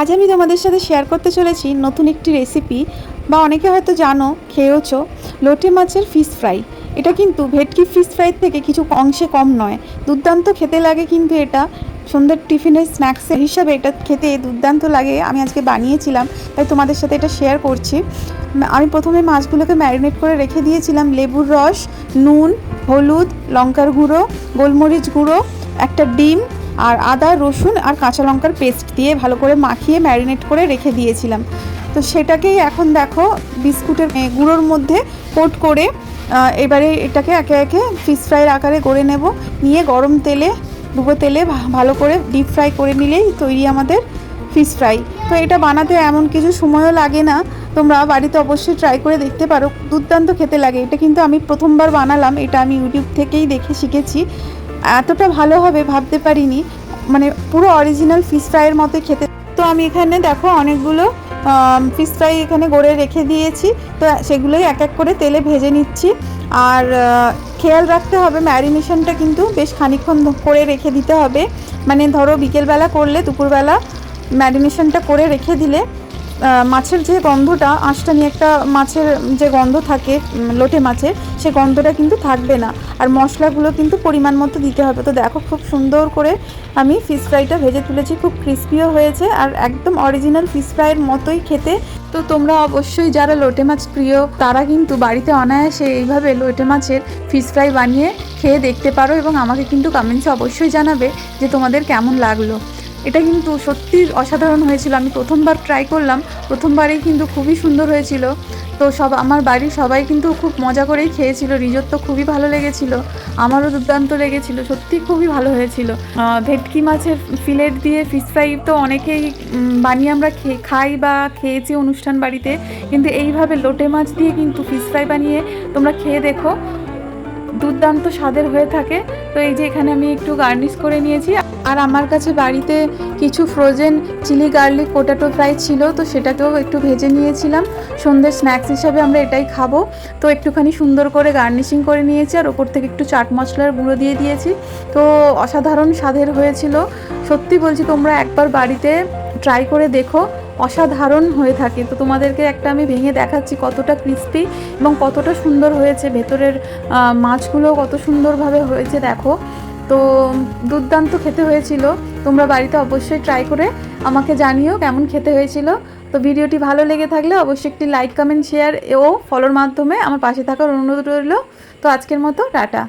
আজ আমি তোমাদের সাথে শেয়ার করতে চলেছি নতুন একটি রেসিপি বা অনেকে হয়তো জানো, খেয়েওছো, লোটে মাছের ফিশ ফ্রাই এটা কিন্তু ভেটকি ফিশ ফ্রাই থেকে কিছু অংশে কম নয়। দুর্দান্ত খেতে লাগে কিন্তু এটা। সন্ধ্যের টিফিনের স্ন্যাক্সের হিসাবে এটা খেতে দুর্দান্ত লাগে। আমি আজকে বানিয়েছিলাম, তাই তোমাদের সাথে এটা শেয়ার করছি। আমি প্রথমে মাছগুলোকে ম্যারিনেট করে রেখে দিয়েছিলাম লেবুর রস, নুন, হলুদ, লঙ্কার গুঁড়ো, গোলমরিচ গুঁড়ো, একটা ডিম আর আদা, রসুন আর কাঁচা লঙ্কার পেস্ট দিয়ে ভালো করে মাখিয়ে ম্যারিনেট করে রেখে দিয়েছিলাম। তো সেটাকেই এখন দেখো বিস্কুটের গুঁড়োর মধ্যে কোট করে এবারে এটাকে একে একে ফিশ ফ্রাইয়ের আকারে গড়ে নেব। নিয়ে গরম তেলে, ডুবো তেলে ভালো করে ডিপ ফ্রাই করে নিলেই তৈরি আমাদের ফিশ ফ্রাই। তো এটা বানাতে এমন কিছু সময়ও লাগে না। তোমরা বাড়িতে অবশ্যই ট্রাই করে দেখতে পারো। দুর্দান্ত খেতে লাগে। এটা কিন্তু আমি প্রথমবার বানালাম। এটা আমি ইউটিউব থেকেই দেখে শিখেছি। এতটা ভালো হবে ভাবতে পারিনি। মানে পুরো অরিজিনাল ফিস ফ্রাইয়ের মতো খেতে। তো আমি এখানে দেখো অনেকগুলো ফিশ ফ্রাই এখানে গড়ে রেখে দিয়েছি। তো সেগুলোই এক এক করে তেলে ভেজে নিচ্ছি। আর খেয়াল রাখতে হবে ম্যারিনেশনটা কিন্তু বেশ খানিকক্ষণ ধ- করে রেখে দিতে হবে। মানে ধরো বিকেলবেলা করলে, দুপুরবেলা ম্যারিনেশনটা করে রেখে দিলে মাছের যে গন্ধটা আঁশটানি একটা মাছের যে গন্ধ থাকে লোটে মাছের, সে গন্ধটা কিন্তু থাকবে না। আর মশলাগুলো কিন্তু পরিমাণ মতো দিতে হবে। তো দেখো খুব সুন্দর করে আমি ফিশ ফ্রাইটা ভেজে তুলেছি, খুব ক্রিস্পিও হয়েছে আর একদম অরিজিনাল ফিশ ফ্রাইয়ের মতোই খেতে। তো তোমরা অবশ্যই যারা লোটে মাছ প্রিয়, তারা কিন্তু বাড়িতে অনায়াসে এইভাবে লোটে মাছের ফিশ ফ্রাই বানিয়ে খেয়ে দেখতে পারো এবং আমাকে কিন্তু কমেন্টসে অবশ্যই জানাবে যে তোমাদের কেমন লাগল। এটা কিন্তু সত্যি অসাধারণ হয়েছিল। আমি প্রথমবার ট্রাই করলাম। প্রথমবারেই কিন্তু খুবই সুন্দর হয়েছিল। তো সব, আমার বাড়ির সবাই কিন্তু খুব মজা করেই খেয়েছিল। রিজোর তো খুবই ভালো লেগেছিল। আমারও দুর্দান্ত লেগেছিল। সত্যি খুবই ভালো হয়েছিল। ভেটকি মাছের ফিলেট দিয়ে ফিশ ফ্রাই তো অনেকেই বানিয়ে আমরা খেয়ে খাই বা খেয়েছি অনুষ্ঠান বাড়িতে। কিন্তু এইভাবে লোটে মাছ দিয়ে কিন্তু ফিশ ফ্রাই বানিয়ে তোমরা খেয়ে দেখো। দুর্দান্ত স্বাদের হয়ে থাকে। তো এই যে এখানে আমি একটু গার্নিশ করে নিয়েছি। আর আমার কাছে বাড়িতে কিছু frozen chilli garlic potato fry ছিল, তো সেটাকেও একটু ভেজে নিয়েছিলাম। সন্ধ্যের স্ন্যাক্স হিসাবে আমরা এটাই খাব। তো একটুখানি সুন্দর করে গার্নিশিং করে নিয়েছি, আর ওপর থেকে একটু চাট মশলার গুঁড়ো দিয়ে দিয়েছি। তো অসাধারণ স্বাদের হয়েছিল। সত্যি বলছি, তোমরা একবার বাড়িতে ট্রাই করে দেখো। অসাধারণ হয়ে থাকে। তো তোমাদেরকে একটা আমি ভেঙে দেখাচ্ছি কতটা ক্রিস্পি এবং কতটা সুন্দর হয়েছে। ভেতরের মাছগুলো কত সুন্দরভাবে হয়েছে, দেখো। তো দুর্দান্ত খেতে হয়েছিল। তোমরা বাড়িতে অবশ্যই ট্রাই করে আমাকে জানিও কেমন খেতে হয়েছিল। তো ভিডিওটি ভালো লেগে থাকলে অবশ্যই একটি লাইক কমেন্ট শেয়ার ও ফলোর মাধ্যমে আমার পাশে থাকার অনুরোধ রইল। তো আজকের মতো টাটা।